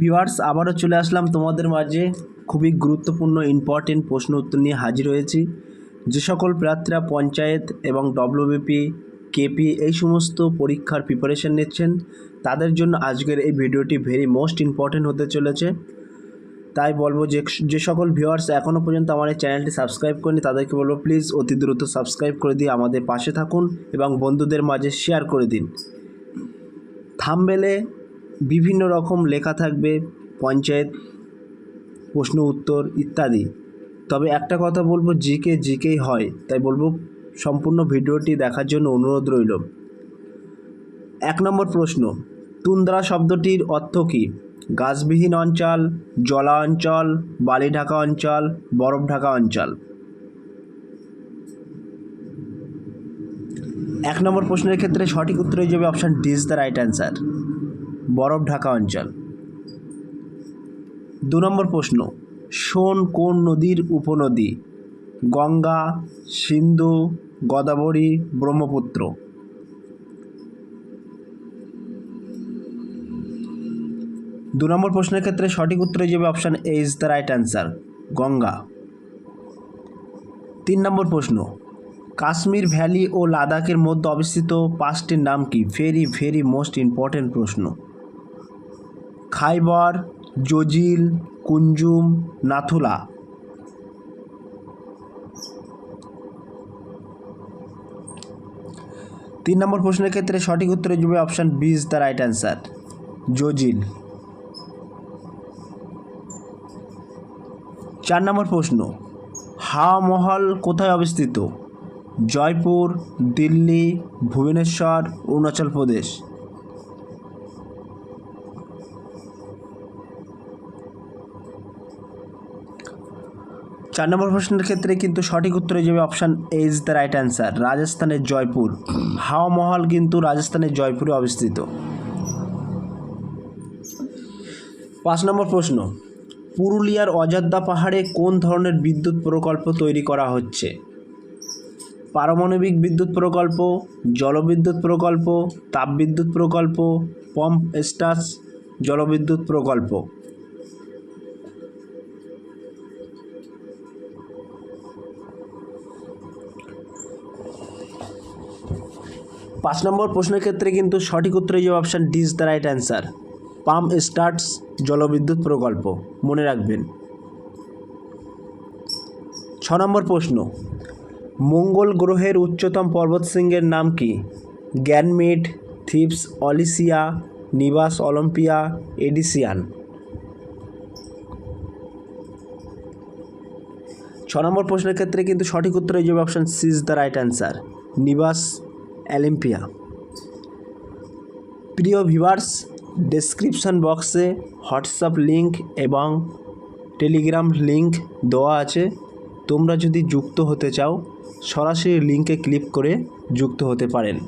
Viewers, আবারও চলে আসলাম তোমাদের মাঝে খুবই গুরুত্বপূর্ণ ইম্পর্টেন্ট প্রশ্ন উত্তর নিয়ে হাজির হয়েছি। যে সকল প্রার্থীরা পঞ্চায়েত এবং ডব্লিউবিপি কেপি এই সমস্ত পরীক্ষার প্রিপারেশন নিচ্ছেন, তাদের জন্য আজকের এই ভিডিওটি ভেরি মোস্ট ইম্পর্টেন্ট হতে চলেছে। তাই বলব যে যে সকল ভিউয়ার্স এখনও পর্যন্ত আমার এই চ্যানেলটি সাবস্ক্রাইব করেনি, তাদেরকে বলব প্লিজ অতি দ্রুত সাবস্ক্রাইব করে দিয়ে আমাদের পাশে থাকুন এবং বন্ধুদের মাঝে শেয়ার করে দিন। থামবেলে বিভিন্ন রকম লেখা থাকবে, পঞ্চায়েত, প্রশ্ন উত্তর ইত্যাদি। তবে একটা কথা বলব, জিকে জিকেই হয়। তাই বলব, সম্পূর্ণ ভিডিওটি দেখার জন্য অনুরোধ রইল। এক নম্বর প্রশ্ন, তুন্দ্রা শব্দটির অর্থ কী? গাছবিহীন অঞ্চল, জলা অঞ্চল, বালি ঢাকা অঞ্চল, বরফ ঢাকা অঞ্চল। এক নম্বর প্রশ্নের ক্ষেত্রে সঠিক উত্তর যাবে option D is the right answer. বরফ ঢাকা অঞ্চল। দু নম্বর প্রশ্ন, সোন কোন নদীর উপনদী? গঙ্গা, সিন্ধু, গোদাবরী, ব্রহ্মপুত্র। দু নম্বর প্রশ্নের ক্ষেত্রে সঠিক উত্তর যাবে option A is the right answer Ganga. তিন নম্বর প্রশ্ন, কাশ্মীর ভ্যালি ও লাদাখের মধ্যে অবস্থিত পাঁচটির নাম কি? ভেরি ভেরি মোস্ট ইম্পর্ট্যান্ট প্রশ্ন। খাইবার, জজিল, কুঞ্জুম, নাথুলা। তিন নম্বর প্রশ্নের ক্ষেত্রে সঠিক উত্তর যাবে option B is the right answer জজিল। চার নম্বর প্রশ্ন হাওয়া মহল কোথায় অবস্থিত? জয়পুর, দিল্লি, ভুবনেশ্বর, অরুণাচল প্রদেশ। চার নম্বর প্রশ্নের ক্ষেত্রে কিন্তু সঠিক উত্তর যাবে option A is the right answer রাজস্থানের জয়পুর। হাওয়া মহল কিন্তু রাজস্থানের জয়পুরে অবস্থিত। পাঁচ নম্বর প্রশ্ন, পুরুলিয়ার অযোধ্যা পাহাড়ে কোন ধরনের বিদ্যুৎ প্রকল্প তৈরি করা হচ্ছে? পারমাণবিক বিদ্যুৎ প্রকল্প, জলবিদ্যুৎ প্রকল্প, তাপবিদ্যুৎ প্রকল্প পম্প স্টাস জলবিদ্যুৎ প্রকল্প। পাঁচ নম্বর প্রশ্নের ক্ষেত্রে কিন্তু সঠিক উত্তর যাবে option D is the right answer. Pump starts জলবিদ্যুৎ প্রকল্প। মনে রাখবেন। ছ নম্বর প্রশ্ন। মঙ্গল গ্রহের উচ্চতম পর্বতশৃঙ্গের নাম কি? গ্যানমিড থিপস, অলিসিয়া, নিবাস, অলিম্পিয়া, এডিসিয়ান। ছ নম্বর প্রশ্নের ক্ষেত্রে কিন্তু সঠিক উত্তর হয়ে যাবে option C is the right answer. নিবাস অলিম্পিয়া। প্রিয় ভিভার্স ডেসক্রিপশন বক্সে হোয়াটসঅ্যাপ লিঙ্ক এবং টেলিগ্রাম লিঙ্ক দেওয়া আছে। তোমরা যদি যুক্ত হতে চাও, সরাসরি লিঙ্কে ক্লিক করে যুক্ত হতে পারেন।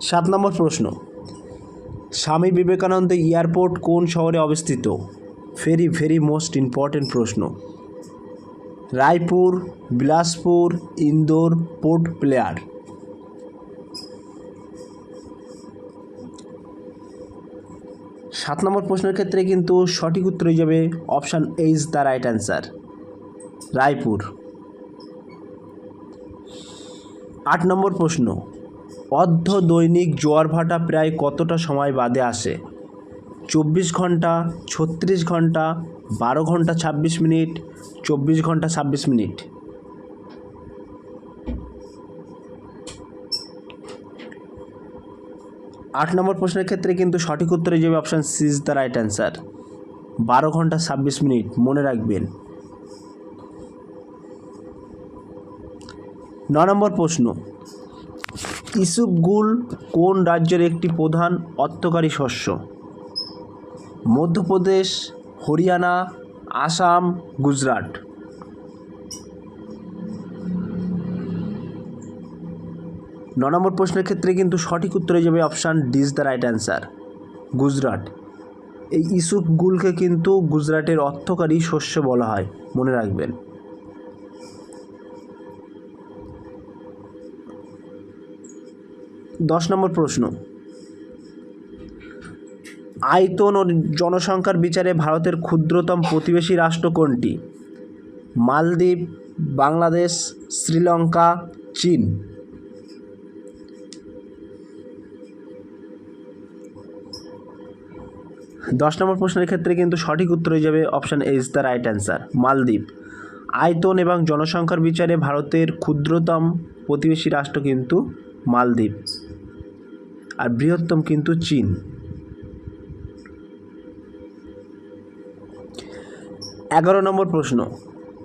সাত নম্বর প্রশ্ন, স্বামী বিবেকানন্দ এয়ারপোর্ট কোন শহরে অবস্থিত? ভেরি ভেরি মোস্ট ইম্পর্টেন্ট প্রশ্ন। রায়পুর, বিলাসপুর, ইন্দোর, পোর্ট প্লেয়ার সাত নম্বর প্রশ্নের ক্ষেত্রে কিন্তু সঠিক উত্তর হয়ে যাবে option A is the right answer Raipur. আট নম্বর প্রশ্ন, অর্ধ দৈনিক জোয়ার ভাটা প্রায় কতটা সময় বাদে আসে? চব্বিশ ঘণ্টা, ছত্রিশ ঘণ্টা, বারো ঘণ্টা ছাব্বিশ মিনিট, চব্বিশ ঘণ্টা ছাব্বিশ মিনিট। আট নম্বর প্রশ্নের ক্ষেত্রে কিন্তু সঠিক উত্তর যাবে option C is the right answer বারো ঘণ্টা ছাব্বিশ মিনিট, মনে রাখবেন। ন নম্বর প্রশ্ন। ইসুপগুল কোন রাজ্যের একটি প্রধান অর্থকারী শস্য? মধ্যপ্রদেশ, হরিয়ানা, আসাম, গুজরাট। ন নম্বর প্রশ্নের ক্ষেত্রে কিন্তু সঠিক উত্তর যাবে option D is the right answer, Gujarat. এই ইসুপ গুলকে কিন্তু গুজরাটের অর্থকারী শস্য বলা হয়, মনে রাখবেন। দশ নম্বর প্রশ্ন। আয়তন ও জনসংখ্যার বিচারে ভারতের ক্ষুদ্রতম প্রতিবেশী রাষ্ট্র কোনটি? মালদ্বীপ, বাংলাদেশ, শ্রীলঙ্কা, চীন। দশ নম্বর প্রশ্নের ক্ষেত্রে কিন্তু সঠিক উত্তর হয়ে যাবে option A is the right answer Maldives. আয়তন এবং জনসংখ্যার বিচারে ভারতের ক্ষুদ্রতম প্রতিবেশী রাষ্ট্র কিন্তু মালদ্বীপ। আর বৃহত্তম কিন্তু চীন। এগারো নম্বর প্রশ্ন,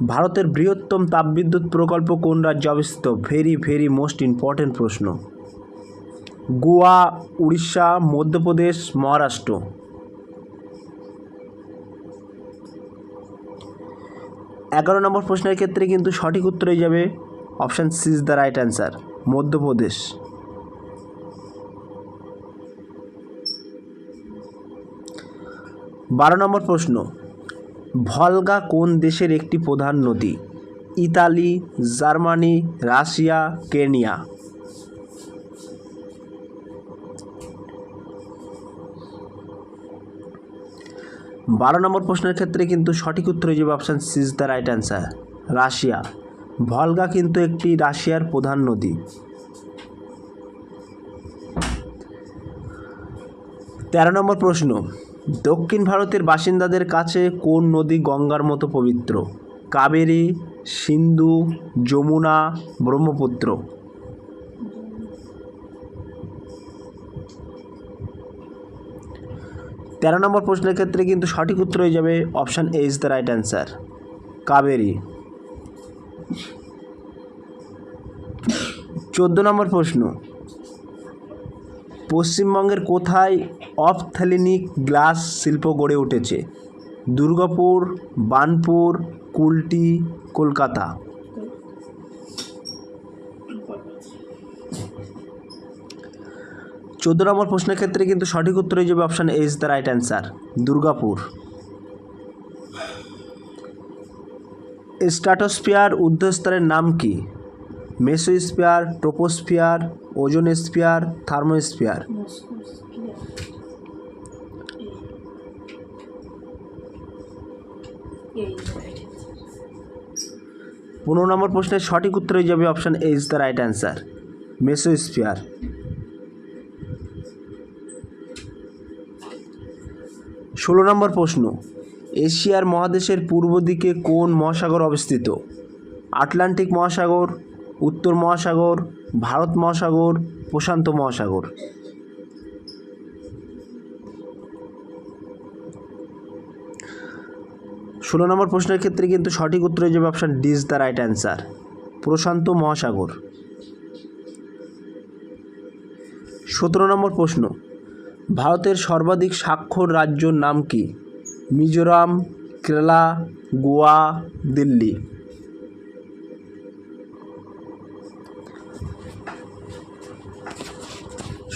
ভারতের বৃহত্তম তাপবিদ্যুৎ প্রকল্প কোন রাজ্যে অবস্থিত? ভেরি ভেরি মোস্ট ইম্পর্টেন্ট প্রশ্ন। গোয়া, উড়িষ্যা, মধ্যপ্রদেশ, মহারাষ্ট্র। এগারো নম্বর প্রশ্নের ক্ষেত্রে কিন্তু সঠিক উত্তর হয়ে যাবে option C is the right answer, Madhya Pradesh. বারো নম্বর প্রশ্ন, ভলগা কোন দেশের একটি প্রধান নদী? Italy, Germany, Russia, Kenya. বারো নম্বর প্রশ্নের ক্ষেত্রে কিন্তু সঠিক উত্তর হয়ে যাবে option C is the right answer. Russia. Volga কিন্তু একটি রাশিয়ার প্রধান নদী। তেরো নম্বর প্রশ্ন, দক্ষিণ ভারতের বাসিন্দাদের কাছে কোন নদী গঙ্গার মতো পবিত্র? কাবেরী, সিন্ধু, যমুনা, ব্রহ্মপুত্র। তেরো নম্বর প্রশ্নের ক্ষেত্রে কিন্তু সঠিক উত্তর হয়ে যাবে option A is the right answer. Kaveri. চোদ্দ নম্বর প্রশ্ন। পশ্চিমবঙ্গের কোথায় অপথ্যালিনিক গ্লাস শিল্প গড়ে উঠেছে? দুর্গাপুর, বানপুর, কুলটি, কলকাতা। চোদ্দ নম্বর প্রশ্নের ক্ষেত্রে কিন্তু সঠিক উত্তর হয়ে যাবে option A is the right answer Durgapur. Stratosphere ঊর্ধ্বস্তরের নাম কি? Mesosphere, troposphere, ozonosphere, thermosphere. পনেরো নম্বর প্রশ্নের সঠিক উত্তর হয়ে যাবে option A is the right answer mesosphere. ষোলো নম্বর প্রশ্ন, এশিয়ার মহাদেশের পূর্ব দিকে কোন মহাসাগর অবস্থিত? আটলান্টিক মহাসাগর, উত্তর মহাসাগর, ভারত মহাসাগর, প্রশান্ত মহাসাগর। ষোলো নম্বর প্রশ্নের ক্ষেত্রে কিন্তু সঠিক উত্তর হয়ে যাবে option D is the right answer প্রশান্ত মহাসাগর। সতেরো নম্বর প্রশ্ন ভারতের সর্বাধিক স্বাক্ষর রাজ্যর নাম কি? মিজোরাম, কেরালা, গোয়া, দিল্লি।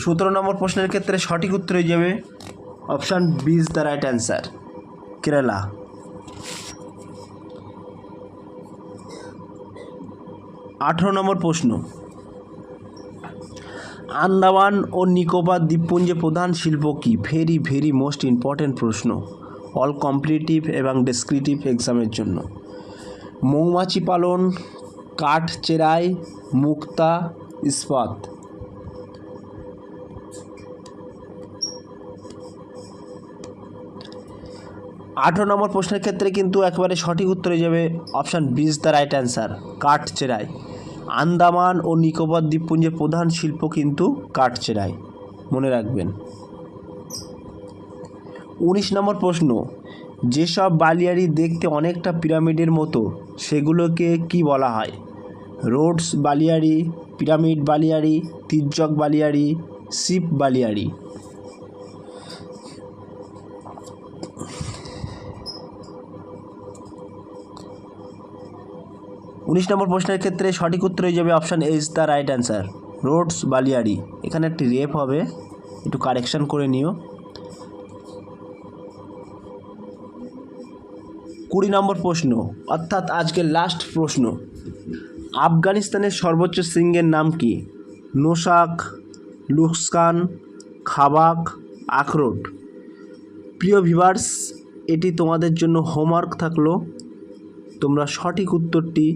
সতেরো নম্বর প্রশ্নের ক্ষেত্রে সঠিক উত্তর হয়ে যাবে option B is the right answer, Kerala. আঠেরো নম্বর প্রশ্ন আন্দামান ও নিকোবর দ্বীপপুঞ্জে প্রধান শিল্প কী? ভেরি ভেরি মোস্ট ইম্পর্ট্যান্ট প্রশ্ন। অল কম্পিটিটিভ এবং ডেসক্রিপটিভ এক্সামের জন্য। মৌমাছি পালন, কাঠ চেরাই, মুক্তা, ইস্পাত। আঠেরো নম্বর প্রশ্নের ক্ষেত্রে কিন্তু একেবারে সঠিক উত্তরে যাবে option B is the right answer, কাঠ চেরাই। আন্দামান ও নিকোবর দ্বীপপুঞ্জের প্রধান শিল্প কিন্তু কাঠ চেরাই মনে রাখবেন। উনিশ নম্বর প্রশ্ন, যেসব বালিয়ারি দেখতে অনেকটা পিরামিডের মতো, সেগুলোকে কি বলা হয়? রোডস বালিয়াড়ি পিরামিড বালিয়াড়ি তির্যক বালিয়াড়ি শিপ বালিয়াড়ি উনিশ নম্বর প্রশ্নের ক্ষেত্রে সঠিক উত্তর হয়ে যাবে option A is the right answer Rhodes বালিয়াড়ি এখানে একটি রেপ হবে। একটু কারেকশান করে নিও। কুড়ি নম্বর প্রশ্ন, অর্থাৎ আজকের লাস্ট প্রশ্ন। আফগানিস্তানের সর্বোচ্চ শৃঙ্গের নাম কি? নোশাক, লুস্কান, খাবাক, আখরোট। প্রিয় ভিভার্স এটি তোমাদের জন্য হোমওয়ার্ক থাকল। তোমরা সঠিক উত্তরটি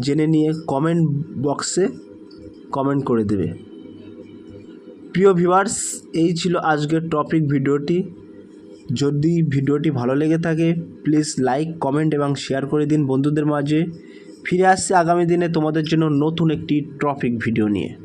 জেনে নিয়ে কমেন্ট বক্সে কমেন্ট করে দেবে। প্রিয় ভিভার্স এই ছিল আজকের টপিক ভিডিওটি। যদি ভিডিওটি ভালো লেগে থাকে প্লিজ লাইক কমেন্ট এবং শেয়ার করে দিন বন্ধুদের মাঝে। ফিরে আসছে আগামী দিনে তোমাদের জন্য নতুন একটি টপিক ভিডিও নিয়ে।